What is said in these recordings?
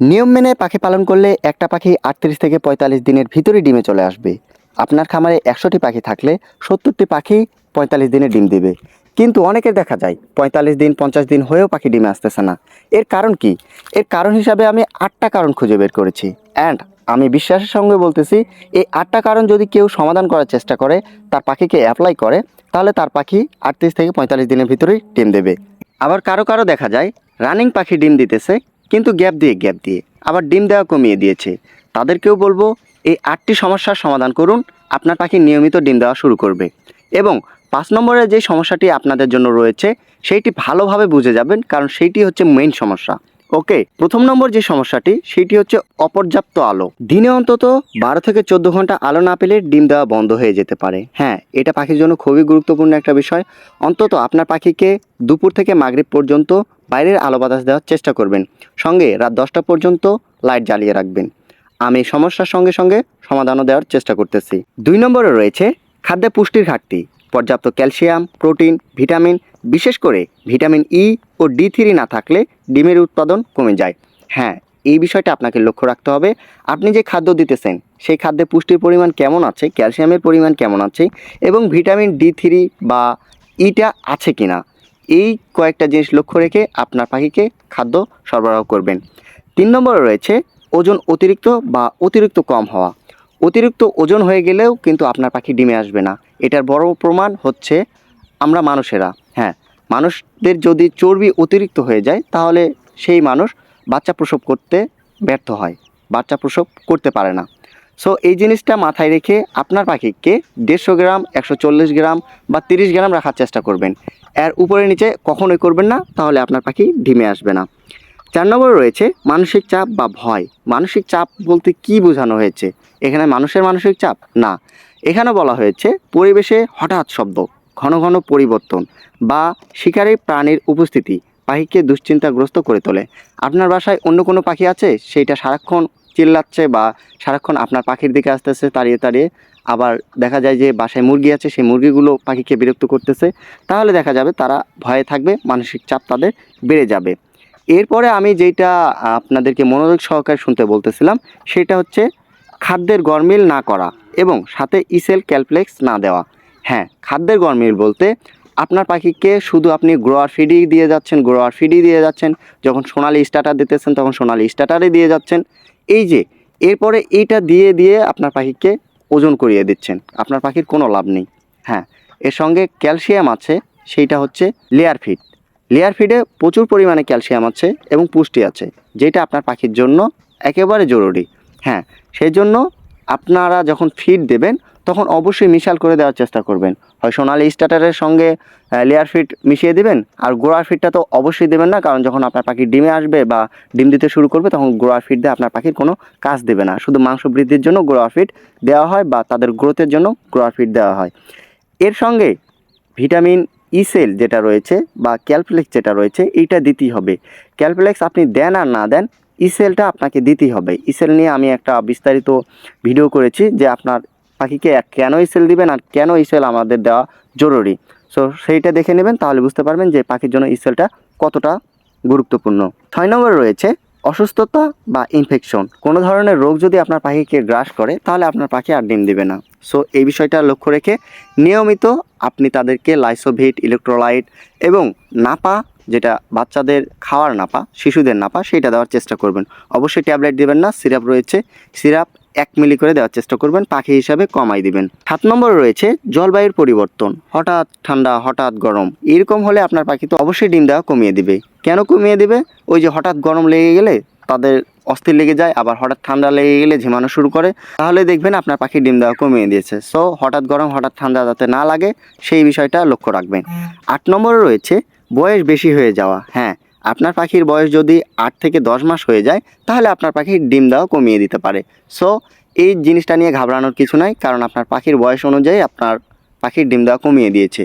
নিয়ম মেনে পাখি পালন করলে একটা পাখি আটত্রিশ থেকে পঁয়তাল্লিশ দিনের ভিতরে ডিমে চলে আসবে। আপনার খামারে একশোটি পাখি থাকলে সত্তরটি পাখি পঁয়তাল্লিশ দিনে ডিম দিবে। কিন্তু অনেকের দেখা যায়, পঁয়তাল্লিশ দিন, পঞ্চাশ দিন হয়েও পাখি ডিমে আসতেছে না। এর কারণ কি? এর কারণ হিসাবে আমি আটটা কারণ খুঁজে বের করেছি। অ্যান্ড আমি বিশ্বাসের সঙ্গে বলতেছি, এই আটটা কারণ যদি কেউ সমাধান করার চেষ্টা করে, তার পাখিকে অ্যাপ্লাই করে, তাহলে তার পাখি আটত্রিশ থেকে পঁয়তাল্লিশ দিনের ভিতরেই ডিম দেবে। আবার কারও কারও দেখা যায় রানিং পাখি ডিম দিতেছে কিন্তু গ্যাপ দিয়ে গ্যাপ দিয়ে। আবার ডিম দেওয়া কমিয়ে দিয়েছে। তাদেরকেও বলব, এই আটটি সমস্যার সমাধান করুন। আপনার পাখি নিয়মিত ডিম দেওয়া শুরু করবে। এবং পাঁচ নম্বরে যে সমস্যাটি আপনাদের জন্য রয়েছে, সেইটি ভালোভাবে বুঝে যাবেন, কারণ সেইটি হচ্ছে মেইন সমস্যা। ওকে, প্রথম নম্বর যে সমস্যাটি, সেটি হচ্ছে অপর্যাপ্ত আলো। দিনে অন্তত বারো থেকে চোদ্দ ঘণ্টা আলো না পেলে ডিম দেওয়া বন্ধ হয়ে যেতে পারে। হ্যাঁ এটা পাখির জন্য খুবই গুরুত্বপূর্ণ একটা বিষয়। অন্তত আপনার পাখিকে দুপুর থেকে মাগরিব পর্যন্ত বাইরের আলো বাতাস দেওয়ার চেষ্টা করবেন। সঙ্গে রাত দশটা পর্যন্ত লাইট জ্বালিয়ে রাখবেন। আমি সমস্যার সঙ্গে সঙ্গে সমাধানও দেওয়ার চেষ্টা করতেছি। দুই নম্বরে রয়েছে খাদ্যে পুষ্টির ঘাটতি। পর্যাপ্ত ক্যালসিয়াম, প্রোটিন, ভিটামিন, বিশেষ করে ভিটামিন ই ও ডি থ্রি না থাকলে ডিমের উৎপাদন কমে যায়। হ্যাঁ এই বিষয়টা আপনাকে লক্ষ্য রাখতে হবে। আপনি যে খাদ্য দিতেছেন, সেই খাদ্যে পুষ্টির পরিমাণ কেমন আছে, ক্যালসিয়ামের পরিমাণ কেমন আছে এবং ভিটামিন ডি থ্রি বা ইটা আছে কিনা? এই কয়েকটা জিনিস লক্ষ্য রেখে আপনার পাখিকে খাদ্য সরবরাহ করবেন। তিন নম্বরে রয়েছে ওজন অতিরিক্ত বা অতিরিক্ত কম হওয়া। অতিরিক্ত ওজন হয়ে গেলেও কিন্তু আপনার পাখি ডিমে আসবে না। এটার বড় প্রমাণ হচ্ছে আমরা মানুষেরা। হ্যাঁ মানুষদের যদি চর্বি অতিরিক্ত হয়ে যায়, তাহলে সেই মানুষ বাচ্চা প্রসব করতে ব্যর্থ হয়, বাচ্চা প্রসব করতে পারে না। সো এই জিনিসটা মাথায় রেখে আপনার পাখিকে দেড়শো গ্রাম, একশো চল্লিশ গ্রাম বা তিরিশ গ্রাম রাখার চেষ্টা করবেন। এর উপরে নিচে কখনোই করবেন না, তাহলে আপনার পাখি ডিমে আসবে না। চার নম্বরে রয়েছে মানসিক চাপ বা ভয়। মানসিক চাপ বলতে কি বোঝানো হয়েছে? এখানে মানুষের মানসিক চাপ? না। এখানে বলা হয়েছে পরিবেশে হঠাৎ শব্দ, ঘন ঘন পরিবর্তন বা শিকারী প্রাণীর উপস্থিতি পাখিকে দুশ্চিন্তাগ্রস্ত করে তোলে। আপনার বাসায় অন্য কোনো পাখি আছে? সেইটা সারাক্ষণ চিল্লাচ্ছে বা সারাক্ষণ আপনার পাখির দিকে আসতেছে, তাড়িয়ে তাড়িয়ে আবার দেখা যায় যে বাসায় মুরগি আছে, সেই মুরগিগুলো পাখিকে বিরক্ত করতেছে। তাহলে দেখা যাবে তারা ভয়ে থাকবে, মানসিক চাপ তাদের বেড়ে যাবে। এরপরে আমি যেটা আপনাদেরকে মনোযোগ সহকারে শুনতে বলতেছিলাম, সেটা হচ্ছে খাদ্যের গরমিল না করা এবং সাথে ইসেল ক্যালপ্লেক্স না দেওয়া। হ্যাঁ খাদ্যের গরমিল বলতে আপনার পাখিকে শুধু আপনি গ্রোয়ার ফিডই দিয়ে যাচ্ছেন, গ্রোয়ার ফিডই দিয়ে যাচ্ছেন, যখন সোনালি স্টার্টার দিতেছেন, তখন সোনালি স্টার্টারে দিয়ে যাচ্ছেন। এই যে, এরপরে এইটা দিয়ে দিয়ে আপনার পাখিকে ওজন করিয়ে দিচ্ছেন। আপনার পাখির কোনো লাভ নেই। হ্যাঁ এর সঙ্গে ক্যালসিয়াম আছে, সেইটা হচ্ছে লেয়ার ফিড। লেয়ার ফিডে প্রচুর পরিমাণে ক্যালসিয়াম আছে এবং পুষ্টি আছে, যেটা আপনার পাখির জন্য একেবারে জরুরি। হ্যাঁ সেই জন্য আপনারা যখন ফিড দেবেন তখন অবশ্যই মিশাল করে দেওয়ার চেষ্টা করবেন। হয় সোনালি স্টার্টারের সঙ্গে লেয়ার ফিট মিশিয়ে দিবেন, আর গোড়ার ফিডটা তো অবশ্যই দেবেন না, কারণ যখন আপনার পাখি ডিমে আসবে বা ডিম দিতে শুরু করবে, তখন গোড়ার ফিট দিয়ে আপনার পাখির কোনো কাজ দেবে না। শুধু মাংস বৃদ্ধির জন্য গোড়ার ফিট দেওয়া হয় বা তাদের গ্রোথের জন্য গোড়ার ফিট দেওয়া হয়। এর সঙ্গে ভিটামিন ইসেল যেটা রয়েছে বা ক্যালপ্লেক্স যেটা রয়েছে, এইটা দিতেই হবে। ক্যালপ্লেক্স আপনি দেন আর না দেন ইসেলটা আপনাকে দিতেই হবে। ইসেল নিয়ে আমি একটা বিস্তারিত ভিডিও করেছি যে আপনার পাখিকে কেন ইসেল দিবেন আর কেন ইসেল আমাদের দেওয়া জরুরি? সো সেইটা দেখে নেবেন, তাহলে বুঝতে পারবেন যে পাখির জন্য ইসেলটা কতটা গুরুত্বপূর্ণ। ছয় নম্বরে রয়েছে, অসুস্থতা বা ইনফেকশন কোনো ধরনের রোগ যদি আপনার পাখিকে গ্রাস করে, তাহলে আপনার পাখি আর ডিম দেবে না। সো এই বিষয়টা লক্ষ্য রেখে নিয়মিত আপনি তাদেরকে লাইসোভিট ইলেকট্রোলাইট এবং নাপা, যেটা বাচ্চাদের খাওয়ার নাপা, শিশুদের নাপা, সেটা দেওয়ার চেষ্টা করবেন। অবশ্যই ট্যাবলেট দেবেন না, সিরাপ রয়েছে। সিরাপ এক মিলি করে দেওয়ার চেষ্টা করবেন, পাখি হিসাবে কমাই দিবেন। সাত নম্বর রয়েছে জলবায়ুর পরিবর্তন। হঠাৎ ঠান্ডা, হঠাৎ গরম। এরকম হলে আপনার পাখি তো অবশ্যই ডিম দেওয়া কমিয়ে দিবে। কেন কমিয়ে দিবে? ওই যে হঠাৎ গরম লেগে গেলে তাদের অস্থির লেগে যায়, আবার হঠাৎ ঠান্ডা লেগে গেলে ঝিমানো শুরু করে। তাহলে দেখবেন আপনার পাখি ডিম দেওয়া কমিয়ে দিয়েছে। সো হঠাৎ গরম, হঠাৎ ঠান্ডা যাতে না লাগে, সেই বিষয়টা লক্ষ্য রাখবেন। আট নম্বরে রয়েছে বয়স বেশি হয়ে যাওয়া। হ্যাঁ আপনার পাখির বয়স যদি আট থেকে দশ মাস হয়ে যায়, তাহলে আপনার পাখির ডিম দেওয়া কমিয়ে দিতে পারে। সো এই জিনিসটা নিয়ে ঘাবড়ানোর কিছু নাই, কারণ আপনার পাখির বয়স অনুযায়ী আপনার পাখির ডিম দেওয়া কমিয়ে দিয়েছে।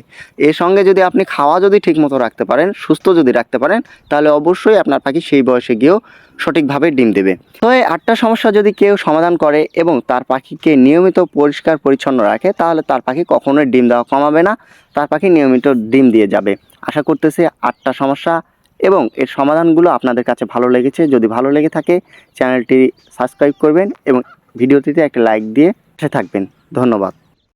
এর সঙ্গে যদি আপনি খাওয়া যদি ঠিকমতো রাখতে পারেন, সুস্থ যদি রাখতে পারেন, তাহলে অবশ্যই আপনার পাখি সেই বয়সে গিয়েও সঠিকভাবে ডিম দেবে। তো এই আটটা সমস্যা যদি কেউ সমাধান করে এবং তার পাখিকে নিয়মিত পরিষ্কার পরিচ্ছন্ন রাখে, তাহলে তার পাখি কখনোই ডিম দেওয়া কমাবে না, তার পাখি নিয়মিত ডিম দিয়ে যাবে। আশা করতেছি আটটা সমস্যা এবং এর সমাধানগুলো আপনাদের কাছে ভালো লেগেছে। যদি ভালো লেগে থাকে, চ্যানেলটি সাবস্ক্রাইব করবেন এবং ভিডিওটিতে একটা লাইক দিয়ে থাকবেন। ধন্যবাদ।